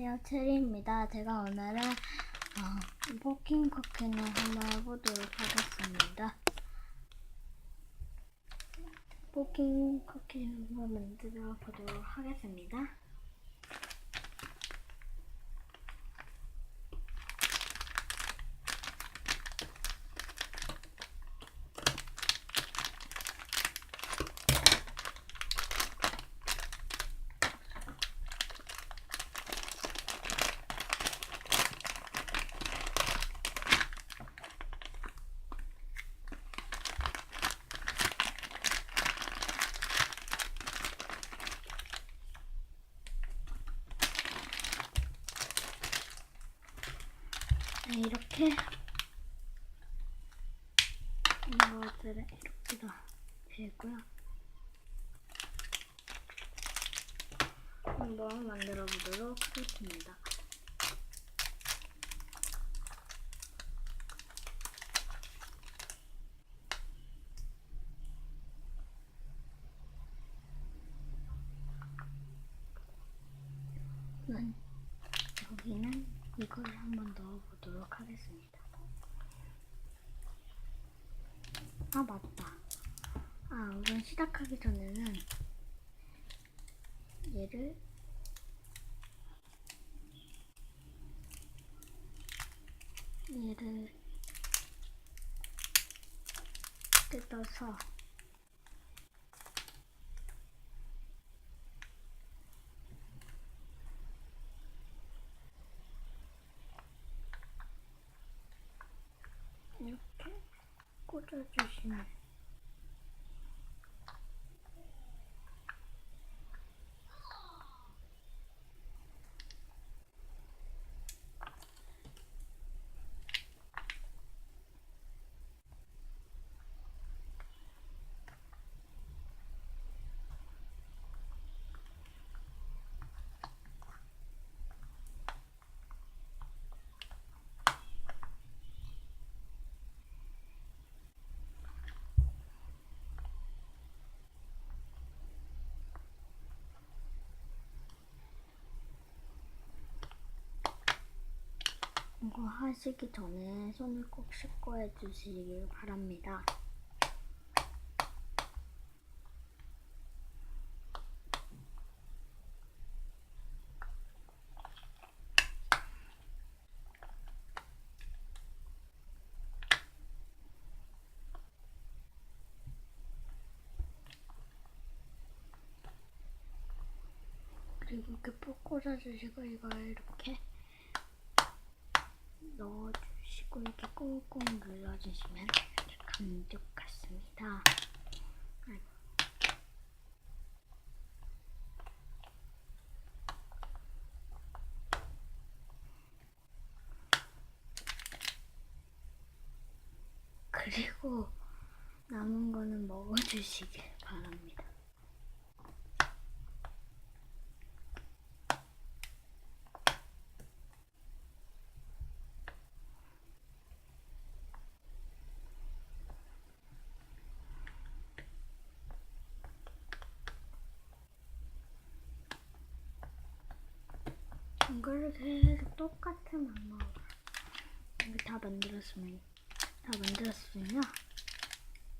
안녕하세요. 체리입니다. 제가 오늘은 어, 포킹 쿠키를 한번 해보도록 하겠습니다. 포킹 한번 만들어 보도록 하겠습니다. 네, 이렇게 이것들을 이렇게 다 되고요. 한번 만들어 보도록 하겠습니다. 난 여기는 이걸 한번 넣어보도록 하겠습니다. 아 맞다. 아 우선 시작하기 전에는 얘를 얘를 뜯어서 이렇게 꽂아주시 이거 하시기 전에 손을 꼭 씻고 해주시길 바랍니다. 그리고 이렇게 푹 꽂아주시고 이걸 이렇게 넣어주시고 이렇게 꾹꾹 눌러주시면 감쪽 같습니다. 그리고 남은 거는 먹어주시길 바랍니다. 이거를 계속 똑같은 방법으로 이거 다 만들었으면 다 만들었으면요.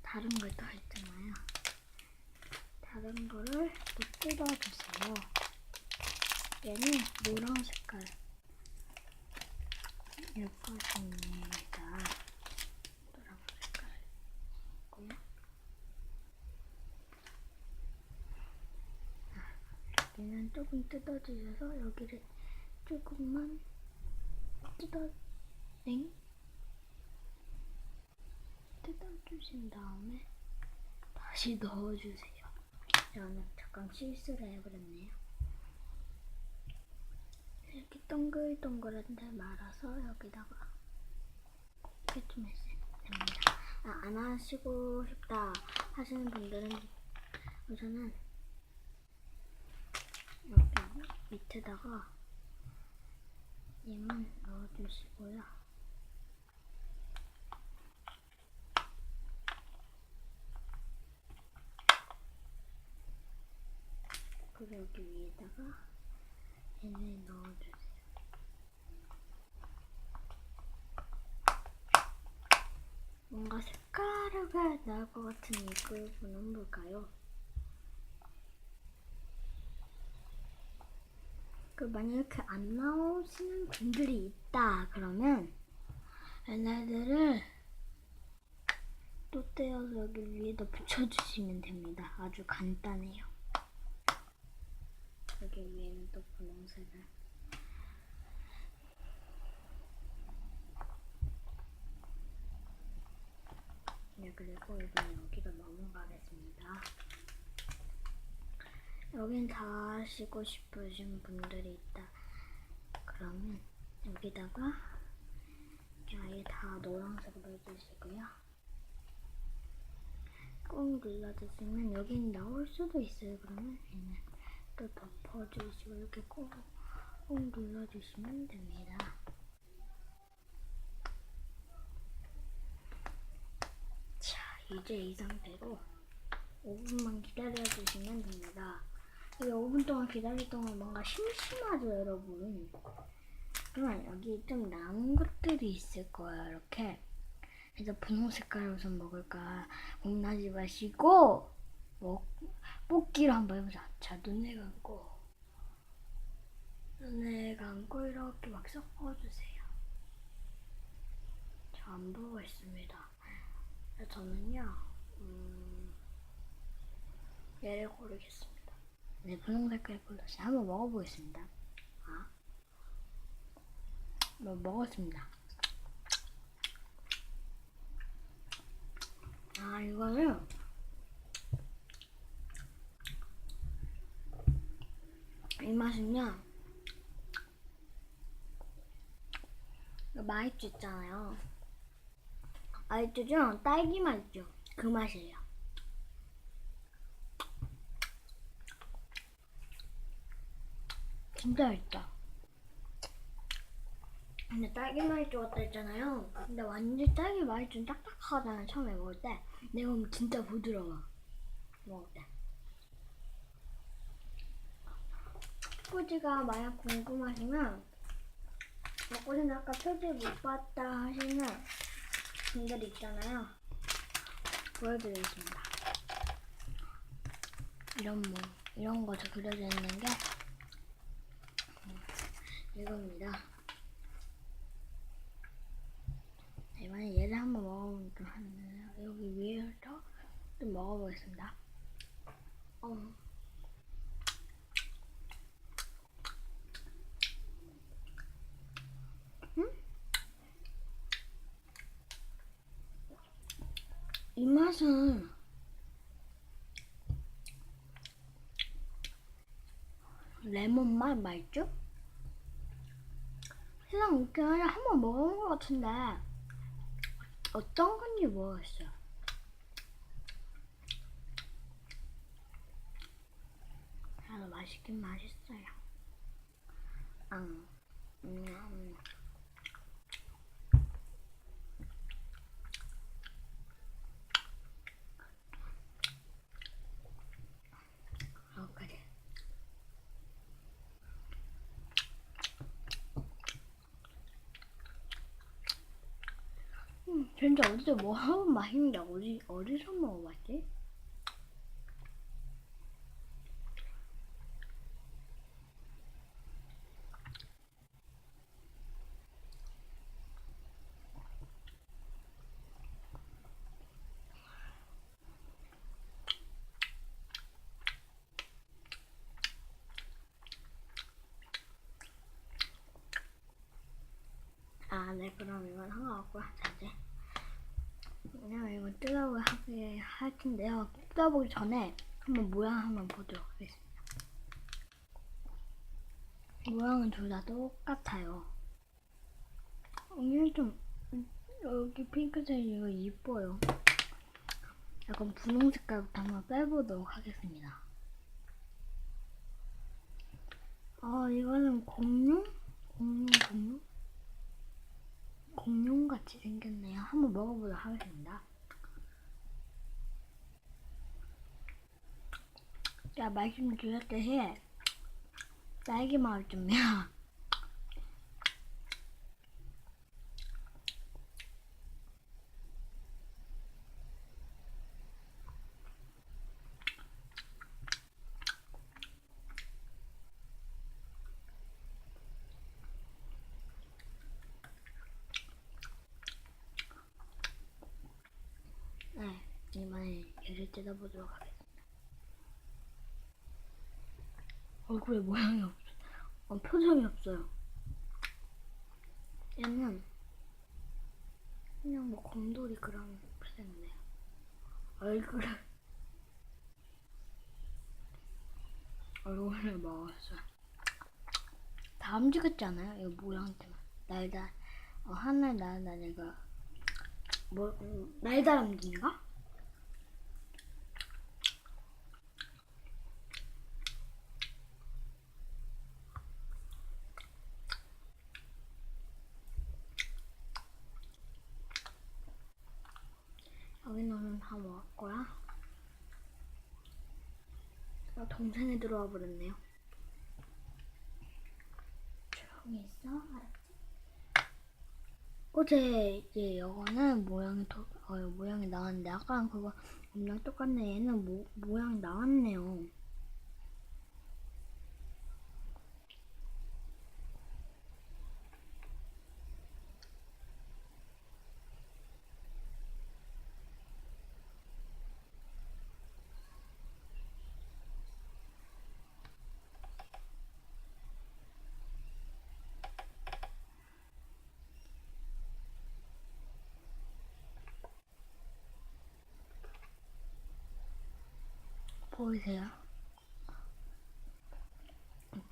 다른 걸더 있잖아요. 다른 거를 또 뜯어주세요. 얘는 노란 색깔. 일 것입니다. 노란 색깔. 있고요 얘는 조금 뜯어주셔서 여기를 조금만 뜯어 엥? 뜯어주신 다음에 다시 넣어주세요. 저는 잠깐 실수를 해버렸네요. 이렇게 동글동글한 데 말아서 여기다가 곱게 좀 해주면 됩니다. 아, 안 하시고 싶다 하시는 분들은 우선은 여기 밑에다가 얘만 넣어주시고요. 그리고 여기 위에다가 얘를 넣어주세요. 뭔가 색깔가 나올 것 같은 이 그룹은 뭘까요? 그 만약 이렇게 안 나오시는 분들이 있다 그러면 얘네들을 또 떼어서 여기 위에다 붙여주시면 됩니다. 아주 간단해요. 여기 위에는 또 분홍색을 네, 그리고 이번에 여기로 넘어가겠습니다. 여긴 다 하시고 싶으신 분들이 있다. 그러면 여기다가 아예 다 노란색으로 해주시고요. 꾹 눌러주시면 여긴 나올 수도 있어요. 그러면 얘는 또 덮어주시고 이렇게 꾹, 꾹 눌러주시면 됩니다. 자, 이제 이 상태로 5분만 기다려주시면 됩니다. 이 5분 동안 기다릴 동안 뭔가 심심하죠, 여러분? 그러면 여기 좀 남은 것들이 있을 거예요, 이렇게. 그래서 분홍 색깔 우선 먹을까 겁나지 마시고 먹, 뽑기로 한번 해보자. 자, 눈에 감고 눈에 감고 이렇게 막 섞어주세요. 저 안 보고 있습니다. 저는요, 음, 얘를 고르겠습니다. 네, 분홍 색깔 골랐어요. 한번 먹어보겠습니다. 아, 뭐 먹었습니다. 아, 이거는 이 맛은요. 맛있죠 있잖아요. 맛있죠? 딸기 맛있죠? 그 맛이에요. 진짜 맛있다. 근데 딸기 맛이 좋았다 했잖아요. 근데 완전 딸기 맛이 좀 딱딱하잖아 처음에 먹을 때. 근데 이건 진짜 부드러워. 먹을 때. 포즈가 만약 궁금하시면 먹고는 아까 표지 못 봤다 하시는 분들 있잖아요. 보여드리겠습니다. 이런 뭐 이런 거저 그려져 있는 게 음, 이겁니다. 이번에 얘를 한번 먹어보면 좀 하는데요. 여기 위에서 좀 먹어보겠습니다. 어. 음? 이 맛은 레몬 맛 맛있죠? 세상 웃겨 한번 먹어본 것 같은데 어떤 건지 모르겠어요. 그래도 맛있긴 맛있어요. 음, 음. 어, 그래. 음, 진짜 어디서 뭐 하면 맛있는데 어디 어디서 먹어봤지? 아, 네, 그럼 이건 상관없고요. 자, 이제. 왜냐면 이거 뜯어보게 할 텐데요. 뜯어보기 전에 한번 모양 한번 보도록 하겠습니다. 모양은 둘 다 똑같아요. 이게 좀, 여기 핑크색 이거 이뻐요. 약간 분홍 색깔부터 한번 빼보도록 하겠습니다. 아, 이거는 공룡? 공룡, 공룡? 공룡 같이 생겼네요. 한번 먹어보도록 하겠습니다. 자, 말씀드렸듯이 딸기 맛을 좀요. 뜯어보도록 하겠습니다. 얼굴에 모양이 없어. 어, 표정이 없어요. 얘는 그냥 뭐 곰돌이 그런 표정이네요. 얼굴을 얼굴을 먹었어요. 다 움직였지 않아요? 이거 모양 때문에. 날다 어, 하늘 날다 내가 뭐 음, 날다람쥐인가? 여기는 다 먹을 거야. 아, 동생이 들어와 버렸네요. 조용히 있어, 알았지? 어제 이제 이거는 모양이 더, 어, 모양이 나왔는데 아까랑 그거 엄청 똑같네. 얘는 모, 모양이 나왔네요. 보이세요?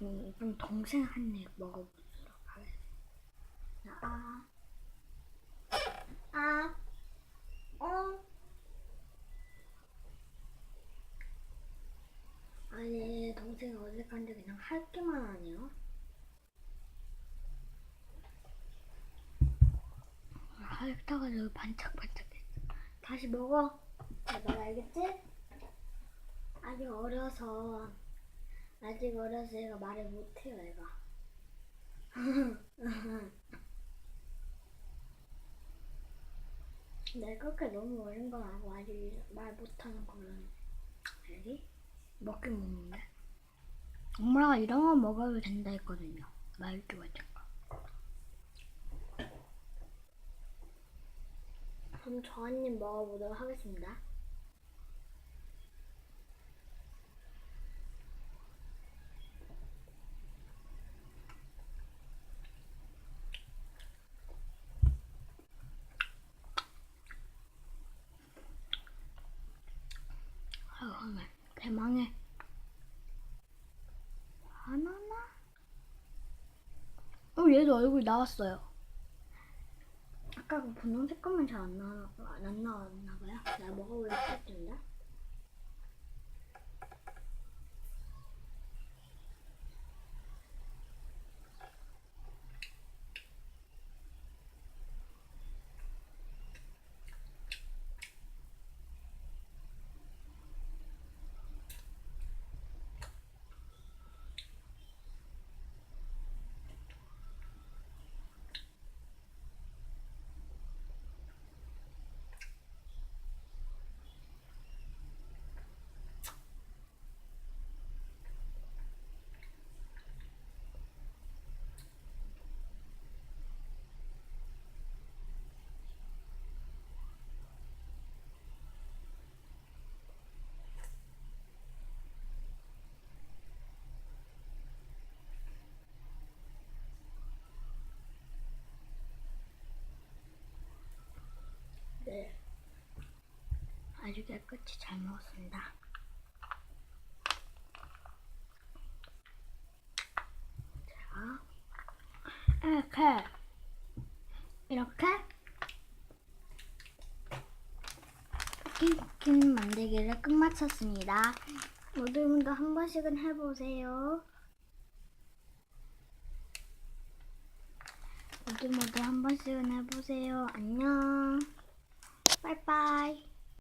음, 이번 동생 한 입 먹어보도록 하겠습니다. 아, 아, 어. 아니, 동생이 어색한데 그냥 할기만 하네요. 핥다가 저기 반짝반짝했어. 다시 먹어. 내말 알겠지? 아직 어려서 아직 어려서 얘가 말을 못해요 얘가. 내가 그렇게 너무 어린 건 아니고 아직 말 못하는 거는. 알지? 먹긴 먹는데? 엄마가 이런 거 먹어도 된다 했거든요. 말주 같은 거 그럼 저한입 먹어보도록 하겠습니다 아유, 정말 대 망해. 바나나? 어, 얘도 얼굴 나왔어요. 아까 그 분홍색 것만 잘 안 나왔나, 봐요. 내가 먹어볼래 했는데. 네. 아주 깨끗이 잘 먹었습니다. 자, 이렇게, 이렇게 치킨 만들기를 끝마쳤습니다. 모두 모두 한 번씩은 해보세요. 모두 모두 한 번씩은 해보세요. 안녕. 빠이빠이.